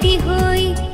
পাপি হই।